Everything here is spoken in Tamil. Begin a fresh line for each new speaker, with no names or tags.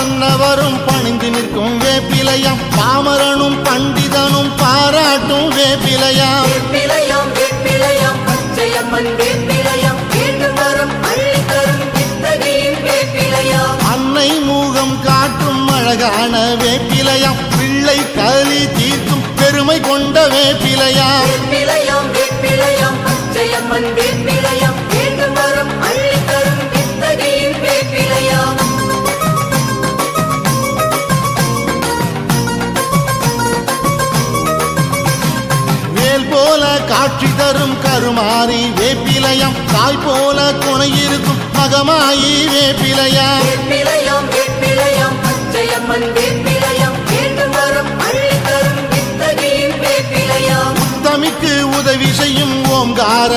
மன்னவரும் பணிந்து நிற்கும் வேப்பிலையாம். பாமரனும் பண்டிதனும் பாராட்டும் வேப்பிலையாம். அன்னை முகம் காட்டும் அழகான வேப்பிலையாம். பிள்ளை களி தீர்க்கும் பெருமை கொண்ட வேப்பிலையாம்.
வேப்பிலையாம் வேப்பிலையாம் பச்சையம்மன் வேப்பிலையாம்.
வேல் போல காட்சி தரும் கருமாறி வேப்பிலையாம். தாய் போல துணை இருக்கும் மகமாயி வேப்பிலையாம்.
வேப்பிலையாம் வேப்பிலையாம் பச்சையம்மன் வேப்பிலையாம். வேண்டும் வரம் அள்ளி தரும் வித்தகியின் வேப்பிலையாம்.
தமிக்கு உதவி செய்யும் ஓம்கார